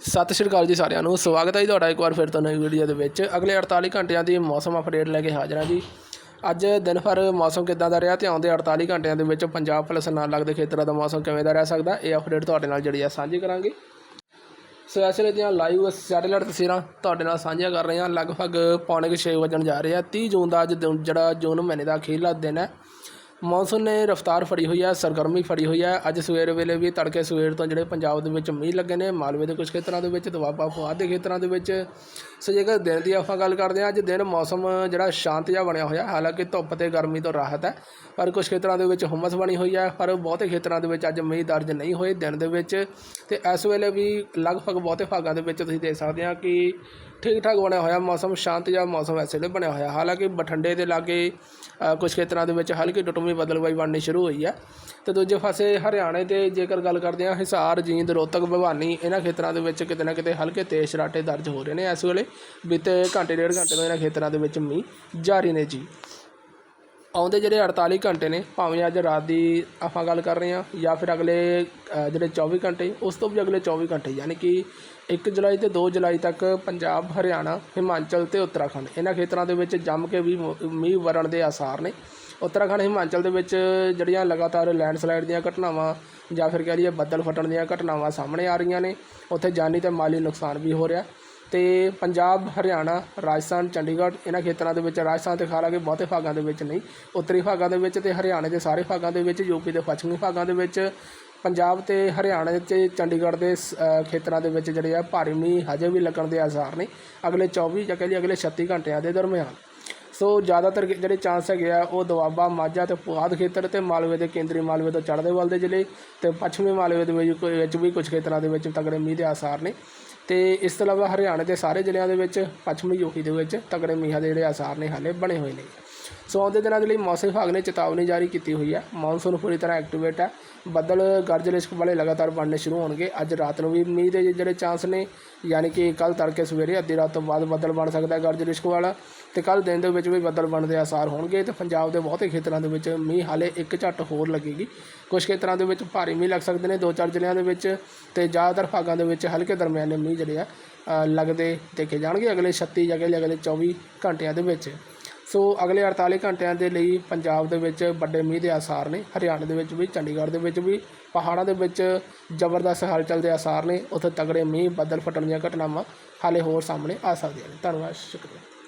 ਸਤਿ ਸ਼੍ਰੀ ਅਕਾਲ ਜੀ ਸਾਰਿਆਂ ਨੂੰ। ਸਵਾਗਤ ਹੈ ਜੀ ਤੁਹਾਡਾ ਇੱਕ ਵਾਰ ਫਿਰ ਤੋਂ ਨਵੀਂ ਵੀਡੀਓ ਦੇ ਵਿੱਚ। ਅਗਲੇ 48 ਘੰਟਿਆਂ ਦੀ ਮੌਸਮ ਅਪਡੇਟ ਲੈ ਕੇ ਹਾਜ਼ਰ ਹਾਂ ਜੀ। ਅੱਜ ਦਿਨ ਭਰ ਮੌਸਮ ਕਿੱਦਾਂ ਦਾ ਰਿਹਾ ਤੇ ਆਉਂਦੇ 48 ਘੰਟਿਆਂ ਦੇ ਵਿੱਚ ਪੰਜਾਬ ਪਲਸ ਨਾਲ ਲੱਗਦੇ ਖੇਤਰਾਂ ਦਾ ਮੌਸਮ ਕਿਵੇਂ ਦਾ ਰਹਿ ਸਕਦਾ, ਇਹ ਅਪਡੇਟ ਤੁਹਾਡੇ ਨਾਲ ਜਿਹੜੀ ਆ ਸਾਂਝੀ ਕਰਾਂਗੇ। ਸੋ ਇਸ ਵੇਲੇ ਦੀਆਂ ਲਾਈਵ ਸੈਟੇਲਾਈਟ ਤਸਵੀਰਾਂ ਤੁਹਾਡੇ ਨਾਲ ਸਾਂਝੀਆਂ ਕਰ ਰਹੇ ਹਾਂ। ਲਗਭਗ ਪੌਣੇ ਕੁ ਛੇ ਵੱਜਣ ਜਾ ਰਹੇ ਆ। 30 ਜੂਨ ਦਾ ਅੱਜ ਦਿਨ- ਜਿਹੜਾ ਜੂਨ ਮਹੀਨੇ ਦਾ ਅਖੀਰਲਾ ਦਿਨ ਹੈ। ਮੌਨਸੂਨ ਨੇ ਰਫ਼ਤਾਰ ਫੜੀ ਹੋਈ ਹੈ, ਸਰਗਰਮੀ ਫੜੀ ਹੋਈ ਹੈ। ਅੱਜ ਸਵੇਰ ਵੇਲੇ ਵੀ ਤੜਕੇ ਸਵੇਰ ਤੋਂ ਜਿਹੜੇ ਪੰਜਾਬ ਦੇ ਵਿੱਚ ਮੀਂਹ ਲੱਗੇ ਨੇ, ਮਾਲਵੇ ਦੇ ਕੁਝ ਖੇਤਰਾਂ ਦੇ ਵਿੱਚ ਦੁਆਬਾ ਫੁਆਦ ਦੇ ਖੇਤਰਾਂ ਦੇ ਵਿੱਚ। ਸੋ ਜੇਕਰ ਦਿਨ ਦੀ ਆਪਾਂ ਗੱਲ ਕਰਦੇ ਹਾਂ, ਅੱਜ ਦਿਨ ਮੌਸਮ ਜਿਹੜਾ ਸ਼ਾਂਤ ਜਿਹਾ ਬਣਿਆ ਹੋਇਆ, ਹਾਲਾਂਕਿ ਧੁੱਪ ਤੇ ਗਰਮੀ ਤੋਂ ਰਾਹਤ ਹੈ, ਪਰ ਕੁਝ ਖੇਤਰਾਂ ਦੇ ਵਿੱਚ ਹੁਮਸ ਬਣੀ ਹੋਈ ਹੈ, ਪਰ ਬਹੁਤੇ ਖੇਤਰਾਂ ਦੇ ਵਿੱਚ ਅੱਜ ਮੀਂਹ ਦਰਜ ਨਹੀਂ ਹੋਏ ਦਿਨ ਦੇ ਵਿੱਚ। ਤੇ ਇਸ ਵੇਲੇ ਵੀ ਲਗਭਗ ਬਹੁਤੇ ਭਾਗਾਂ ਦੇ ਵਿੱਚ ਤੁਸੀਂ ਦੇਖ ਸਕਦੇ ਆ ਕਿ ਠੀਕ ਠਾਕ ਬਣਿਆ ਹੋਇਆ ਮੌਸਮ ਸ਼ਾਂਤ ਜਿਹਾ ਮੌਸਮ ਇਸ ਵੇਲੇ ਬਣਿਆ ਹੋਇਆ। ਹਾਲਾਂਕਿ ਬਠਿੰਡੇ ਦੇ ਲਾਗੇ ਅ, ਕੁਝ ਖੇਤਰਾਂ ਦੇ ਵਿੱਚ ਹਲਕੀ ਟੁੱਟਵੀਂ ਬਦਲਵਾਈ ਬਣਨੀ ਸ਼ੁਰੂ ਹੋਈ ਹੈ। ਤੇ ਦੂਜੇ ਪਾਸੇ ਹਰਿਆਣੇ ਤੇ ਜੇਕਰ ਗੱਲ ਕਰਦੇ ਹਾਂ ਹਿਸਾਰ ਜੀਂਦ ਰੋਹਤਕ ਭਵਾਨੀ ਇਹਨਾਂ ਖੇਤਰਾਂ ਦੇ ਵਿੱਚ ਕਿਤੇ ਨਾ ਕਿਤੇ ਹਲਕੇ ਤੇਜ਼ ਸ਼ਰਾਟੇ ਦਰਜ ਹੋ ਰਹੇ ਨੇ। ਇਸ ਵੇਲੇ ਬੀਤੇ ਘੰਟੇ ਡੇਢ ਘੰਟੇ ਤੋਂ ਇਹਨਾਂ ਖੇਤਰਾਂ ਦੇ ਵਿੱਚ ਮੀਂਹ ਜਾਰੀ ਨੇ ਜੀ। ਆਉਂਦੇ ਜਿਹੜੇ 48 ਘੰਟੇ ਨੇ, ਭਾਵੇਂ ਅੱਜ ਰਾਤ ਦੀ ਆਪਾਂ ਗੱਲ ਕਰ ਰਹੇ ਹਾਂ ਜਾਂ ਫਿਰ ਅਗਲੇ ਜਿਹੜੇ 24 ਘੰਟੇ, ਉਸ ਤੋਂ ਵੀ ਅਗਲੇ 24 ਘੰਟੇ, ਯਾਨੀ ਕਿ 1 ਜੁਲਾਈ ਤੇ 2 ਜੁਲਾਈ ਤੱਕ ਪੰਜਾਬ, ਹਰਿਆਣਾ, ਹਿਮਾਚਲ ਤੇ ਉੱਤਰਾਖੰਡ, ਇਹਨਾਂ ਖੇਤਰਾਂ ਦੇ ਵਿੱਚ ਜੰਮ ਕੇ ਵੀ ਮੀਂਹ ਵਰਣ ਦੇ ਆਸਾਰ ਨੇ। ਉੱਤਰਾਖੰਡ, ਹਿਮਾਚਲ ਦੇ ਵਿੱਚ ਜਿਹੜੀਆਂ ਲਗਾਤਾਰ ਲੈਂਡਸਲਾਈਡ ਦੀਆਂ ਘਟਨਾਵਾਂ ਜਾਂ ਫਿਰ ਕਹਿ ਲਈਏ ਬੱਦਲ ਫਟਣ ਦੀਆਂ ਘਟਨਾਵਾਂ ਸਾਹਮਣੇ ਆ ਰਹੀਆਂ ਨੇ, ਉੱਥੇ ਜਾਨੀ ਤੇ ਮਾਲੀ ਨੁਕਸਾਨ ਵੀ ਹੋ ਰਿਹਾ। ਅਤੇ ਪੰਜਾਬ, ਹਰਿਆਣਾ, ਰਾਜਸਥਾਨ, ਚੰਡੀਗੜ੍ਹ ਇਹਨਾਂ ਖੇਤਰਾਂ ਦੇ ਵਿੱਚ ਰਾਜਸਥਾਨ ਤੇ ਹਾਲਾਂਕਿ ਬਹੁਤੇ ਭਾਗਾਂ ਦੇ ਵਿੱਚ ਨਹੀਂ, ਉੱਤਰੀ ਭਾਗਾਂ ਦੇ ਵਿੱਚ ਅਤੇ ਹਰਿਆਣੇ ਦੇ ਸਾਰੇ ਭਾਗਾਂ ਦੇ ਵਿੱਚ, ਯੂਪੀ ਦੇ ਪੱਛਮੀ ਭਾਗਾਂ ਦੇ ਵਿੱਚ, ਪੰਜਾਬ ਤੇ ਹਰਿਆਣਾ ਤੇ ਚੰਡੀਗੜ੍ਹ ਦੇ ਸ- ਖੇਤਰਾਂ ਦੇ ਵਿੱਚ ਜਿਹੜੇ ਆ ਭਾਰੀ ਮੀਂਹ ਹਜੇ ਵੀ ਲੱਗਣ ਦੇ ਆਸਾਰ ਨੇ ਅਗਲੇ 24 ਜਾਂ ਕਹਿ ਅਗਲੇ 36 ਘੰਟਿਆਂ ਦੇ ਦਰਮਿਆਨ। ਸੋ ਜ਼ਿਆਦਾਤਰ ਜਿਹੜੇ ਚਾਂਸ ਹੈਗੇ ਆ ਉਹ ਦੁਆਬਾ, ਮਾਝਾ ਤੇ ਪੁਆਧ ਖੇਤਰ ਤੇ ਮਾਲਵੇ ਦੇ ਕੇਂਦਰੀ ਮਾਲਵੇ ਤੋਂ ਚੜ੍ਹਦੇ ਵੱਲ ਦੇ ਜ਼ਿਲ੍ਹੇ ਤੇ ਪੱਛਮੀ ਮਾਲਵੇ ਦੇ ਵਿੱਚ ਵਿੱਚ ਵੀ ਕੁਝ ਖੇਤਰਾਂ ਦੇ ਵਿੱਚ ਤਗੜੇ ਮੀਂਹ ਦੇ ਆਸਾਰ ਨੇ। ਤੇ ਇਸ ਤੋਂ ਇਲਾਵਾ ਹਰਿਆਣੇ ਦੇ ਸਾਰੇ ਜ਼ਿਲ੍ਹਿਆਂ ਦੇ ਵਿੱਚ, ਪੱਛਮੀ ਯੂਪੀ ਦੇ ਵਿੱਚ ਤਕੜੇ ਮੀਂਹਾਂ ਦੇ ਜਿਹੜੇ ਆਸਾਰ ਨੇ ਹਾਲੇ ਬਣੇ ਹੋਏ ਨੇ। ਸੋ ਆਉਂਦੇ ਦਿਨਾਂ ਦੇ ਲਈ ਮੌਸਮ ਵਿਭਾਗ ਨੇ ਚੇਤਾਵਨੀ ਜਾਰੀ ਕੀਤੀ ਹੋਈ ਹੈ। ਮੌਨਸੂਨ ਪੂਰੀ ਤਰ੍ਹਾਂ ਐਕਟੀਵੇਟ ਹੈ। ਬੱਦਲ, ਗਰਜ ਲਿਸ਼ਕ ਵਾਲੇ ਲਗਾਤਾਰ ਬਣਨੇ ਸ਼ੁਰੂ ਹੋਣਗੇ। ਅੱਜ ਰਾਤ ਨੂੰ ਵੀ ਮੀਂਹ ਦੇ ਜਿਹੜੇ ਚਾਂਸ ਨੇ, ਯਾਨੀ ਕਿ ਕੱਲ ਤੜਕੇ ਸਵੇਰੇ ਅੱਧੀ ਰਾਤ ਤੋਂ ਬਾਅਦ ਬੱਦਲ ਬਣ ਸਕਦਾ ਹੈ ਗਰਜ ਲਿਸ਼ਕ ਵਾਲਾ ਤੇ ਕੱਲ ਦਿਨ ਦੇ ਵਿੱਚ ਵੀ ਬੱਦਲ ਬਣਨ ਦੇ ਆਸਾਰ ਹੋਣਗੇ ਤੇ ਪੰਜਾਬ ਦੇ ਬਹੁਤੇ ਖੇਤਰਾਂ ਦੇ ਵਿੱਚ ਮੀਂਹ ਹਾਲੇ ਇੱਕ ਝੱਟ ਹੋਰ ਲੱਗੇਗੀ। ਕੁਝ ਖੇਤਰਾਂ ਦੇ ਵਿੱਚ ਭਾਰੀ ਮੀਂਹ ਲੱਗ ਸਕਦੇ ਨੇ, ਦੋ ਚਾਰ ਜ਼ਿਲ੍ਹਿਆਂ ਦੇ ਵਿੱਚ ਤੇ ਜ਼ਿਆਦਾਤਰ ਭਾਗਾਂ ਦੇ ਵਿੱਚ ਹਲਕੇ ਦਰਮਿਆਨੇ ਮੀਂਹ ਜਿਹੜੇ ਆ ਲੱਗਦੇ ਦੇਖੇ ਜਾਣਗੇ ਅਗਲੇ 36 ਜਾਂ ਅਗਲੇ ਅਗਲੇ 24 ਘੰਟਿਆਂ ਦੇ ਵਿੱਚ। ਸੋ ਅਗਲੇ 48 ਘੰਟਿਆਂ ਦੇ ਲਈ ਪੰਜਾਬ ਦੇ ਵਿੱਚ ਵੱਡੇ ਮੀਂਹ ਦੇ ਆਸਾਰ ਨੇ, ਹਰਿਆਣਾ ਦੇ ਵਿੱਚ ਵੀ, ਚੰਡੀਗੜ੍ਹ ਦੇ ਵਿੱਚ ਵੀ, ਪਹਾੜਾਂ ਦੇ ਵਿੱਚ ਜ਼ਬਰਦਸਤ ਹਲਚਲ ਦੇ ਆਸਾਰ ਨੇ। ਉੱਥੇ ਤਗੜੇ ਮੀਂਹ, ਬੱਦਲ ਫਟਣ ਦੀਆਂ ਘਟਨਾਵਾਂ ਹਾਲੇ ਹੋਰ ਸਾਹਮਣੇ ਆ ਸਕਦੀਆਂ ਨੇ। ਧੰਨਵਾਦ, ਸ਼ੁਕਰੀਆ।